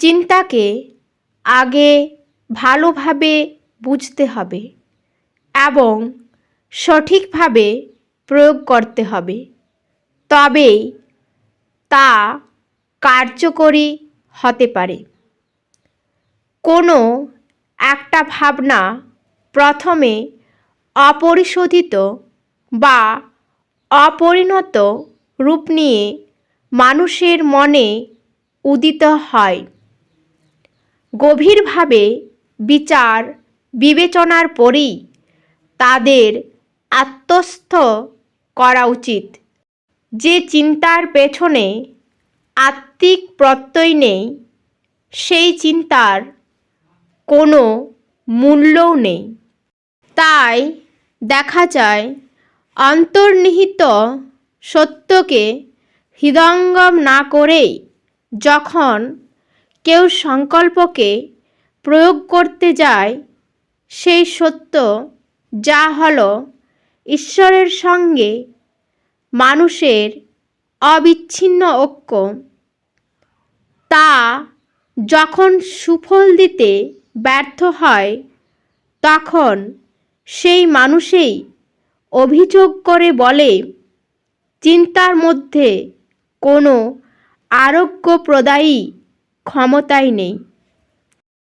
চিন্তাকে আগে ভালোভাবে বুঝতে হবে এবং সঠিকভাবে প্রয়োগ করতে হবে। তবেই তা কার্যকরী হতে পারে। কোনো একটা ভাবনা প্রথমে অপরিশোধিত বা অপরিণত রূপ নিয়ে মানুষের মনে উদিত হয়। গভীরভাবে বিচার, বিবেচনার পরেই তাদের আত্মস্থ করা উচিত। যে চিন্তার পেছনে আত্মিক প্রত্যয় নেই, সেই চিন্তার কোনো মূল্যও নেই। তাই দেখা যায়, অন্তর্নিহিত সত্যকে হৃদঙ্গম না করেই যখন কেউ সংকল্পকে প্রয়োগ করতে যায়, সেই সত্য যা হলো ঈশ্বরের সঙ্গে মানুষের অবিচ্ছিন্ন ঐক্য। তা যখন সুফল দিতে ব্যর্থ হয়, তখন সেই মানুষেই অভিযোগ করে বলে, চিন্তার মধ্যে কোনো আরোগ্যপ্রদায়ী ক্ষমতাই নেই।